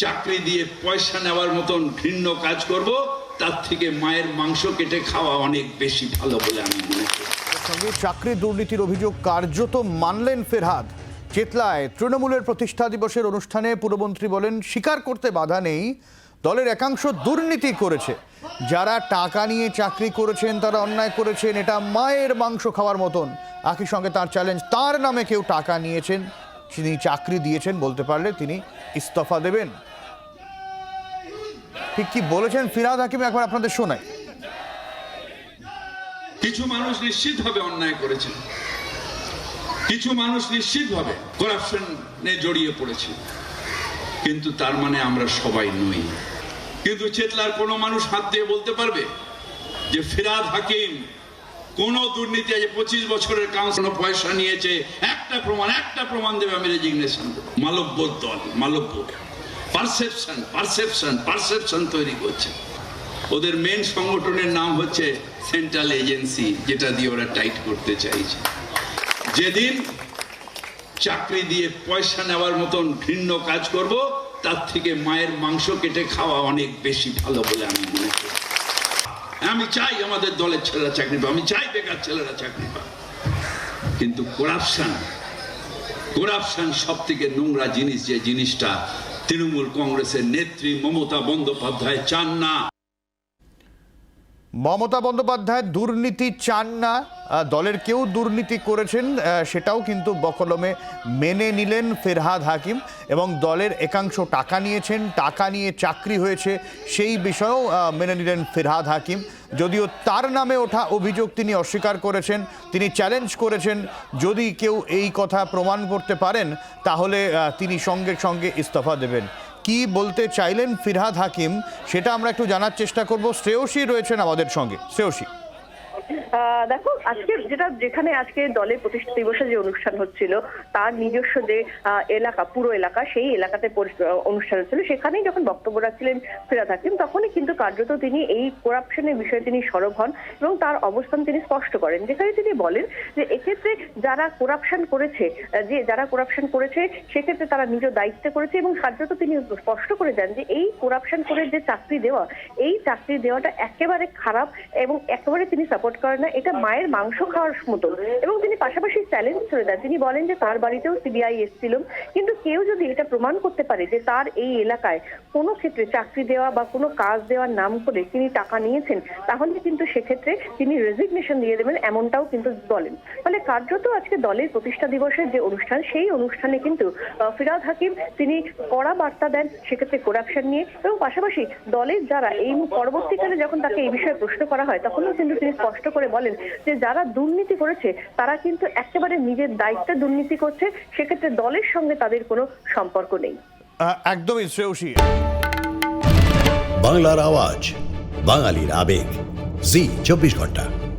চাকরি দিয়ে পয়সা নেওয়ার মতন ঘৃণ্য কাজ করব, তার থেকে মায়ের মাংস কেটে খাওয়া অনেক বেশি ভালো বলে আমি মনে করি। চাকরি দুর্নীতির অভিযোগ কার্যত মানলেন ফেরহাদ। চেতলায় তৃণমূলের প্রতিষ্ঠা দিবসের অনুষ্ঠানে পুরমন্ত্রী বলেন, স্বীকার করতে বাধা নেই, দলের একাংশ দুর্নীতি করেছে। যারা টাকা নিয়ে চাকরি করেছেন, তারা অন্যায় করেছেন, এটা মায়ের মাংস খাওয়ার মতন। একই সঙ্গে তার চ্যালেঞ্জ তার নামে কেউ টাকা নিয়েছেন। তিনি চাকরি দিয়েছেন বলতে পারলে তিনি ইস্তফা দেবেন। ঠিক কি বলেছেন ফিরাদ হাকিম? একবার আপনাদের শোনাই। কিছু মানুষ নিশ্চিতভাবে অন্যায় করেছেন কিছু মানুষ নিশ্চিতভাবে করাপশনে জড়িয়ে পড়েছে। কিন্তু তার মানে আমরা সবাই নই। কিন্তু চেতলার কোনো মানুষ হাত দিয়ে বলতে পারবে যে ফিরাদ হাকিম কোন দুর্নীতি আছে পঁচিশ বছরের কাউন্সিল পয়সা নিয়েছে একটা প্রমাণ একটা প্রমাণ দেবে আমি রেজিগনেশন মালব্য দল, মালব্য। পারসেপশন পারসেপশন পারসেপশন তৈরি করছে। ওদের মেন সংগঠনের নাম হচ্ছে সেন্ট্রাল এজেন্সি যেটা দিয়ে ওরা টাইট করতে চাইছে। যেদিন চাকরি দিয়ে পয়সা নেওয়ার মতন ঘৃণ্য কাজ করব, তার থেকে মায়ের মাংস কেটে খাওয়া অনেক বেশি ভালো বলে আমি মনে করি। আমি চাই আমাদের দলের ছেলেরা চাকরি পাবে আমি চাই বেকার ছেলেরা চাকরি পাবে কিন্তু করাপশন করাপশন সব থেকে নোংরা জিনিস যে জিনিসটা তৃণমূল কংগ্রেসের নেত্রী মমতা বন্দ্যোপাধ্যায় চান না। মমতা বন্দ্যোপাধ্যায় দুর্নীতি চান না। দলের কেউ দুর্নীতি করেছেন সেটাও কিন্তু বকলমে মেনে নিলেন ফেরহাদ হাকিম এবং দলের একাংশ টাকা নিয়েছেন, টাকা নিয়ে চাকরি হয়েছে, সেই বিষয়েও মেনে নিলেন ফেরহাদ হাকিম। যদিও তার নামে ওঠা অভিযোগ তিনি অস্বীকার করেছেন, তিনি চ্যালেঞ্জ করেছেন, যদি কেউ এই কথা প্রমাণ করতে পারেন, তাহলে তিনি সঙ্গে সঙ্গে ইস্তফা দেবেন। কি বলতে চাইলেন ফিরহাদ হাকিম, সেটা আমরা একটু জানার চেষ্টা করব। শ্রেয়সী রয়েছেন আমাদের সঙ্গে। শ্রেয়সী। দেখো, আজকে যেটা, যেখানে আজকে দলের প্রতিষ্ঠা দিবসে যে অনুষ্ঠান হচ্ছিল, তার নিজস্ব যে এলাকা, পুরো এলাকা, সেই এলাকাতে অনুষ্ঠান হচ্ছিল। সেখানেই যখন বক্তব্য রাখছিলেন ফিরাদ হাকিম তখনই কিন্তু কার্যত তিনি এই করাপশনের বিষয়ে তিনি সরব হন এবং তার অবস্থান তিনি স্পষ্ট করেন। যেখানে তিনি বলেন যে, এক্ষেত্রে যারা করাপশন করেছে যে, যারা করাপশন করেছে, সেক্ষেত্রে তারা নিজ দায়িত্বে করেছে এবং কার্যত তিনি স্পষ্ট করে দেন যে, এই করাপশন করে যে চাকরি দেওয়া, এই চাকরি দেওয়াটা একেবারে খারাপ এবং একেবারে তিনি সাপোর্ট করেন না, এটা মায়ের মাংস খাওয়ার মতো। এবং তিনি পাশাপাশি চ্যালেঞ্জ করে দেন। তিনি বলেন যে, তার বাড়িতেও সিবিআই এসেছিল। কিন্তু কেউ যদি এটা প্রমাণ করতে পারে যে, তার এই এলাকায় কোনো ক্ষেত্রে চাকরি দেওয়া বা কোনো কাজ দেওয়ার নাম করে তিনি টাকা নিয়েছেন, তাহলে কিন্তু সেক্ষেত্রে তিনি রেজিগনেশন দিয়ে দেবেন এমনটাও কিন্তু বলেন। ফলে কার্যত আজকে দলের প্রতিষ্ঠা দিবসের যে অনুষ্ঠান, সেই অনুষ্ঠানে কিন্তু ফিরাদ হাকিম তিনি কড়া বার্তা দেন, সেক্ষেত্রে করাপশন নিয়ে। এবং পাশাপাশি দলের যারা এই পরবর্তীকালে যখন তাকে এই বিষয়ে প্রশ্ন করা হয়, তখনও কিন্তু তিনি স্পষ্ট করে বলেন যে যারা দুর্নীতি করেছে তারা কিন্তু একেবারে নিজের দায়িত্বে দুর্নীতি করছে সেক্ষেত্রে দলের সঙ্গে তাদের কোনো সম্পর্ক নেই। আহ, একদমই শ্রেয়সী। বাংলার আওয়াজ বাঙালির আবেগ। জি চব্বিশ ঘণ্টা।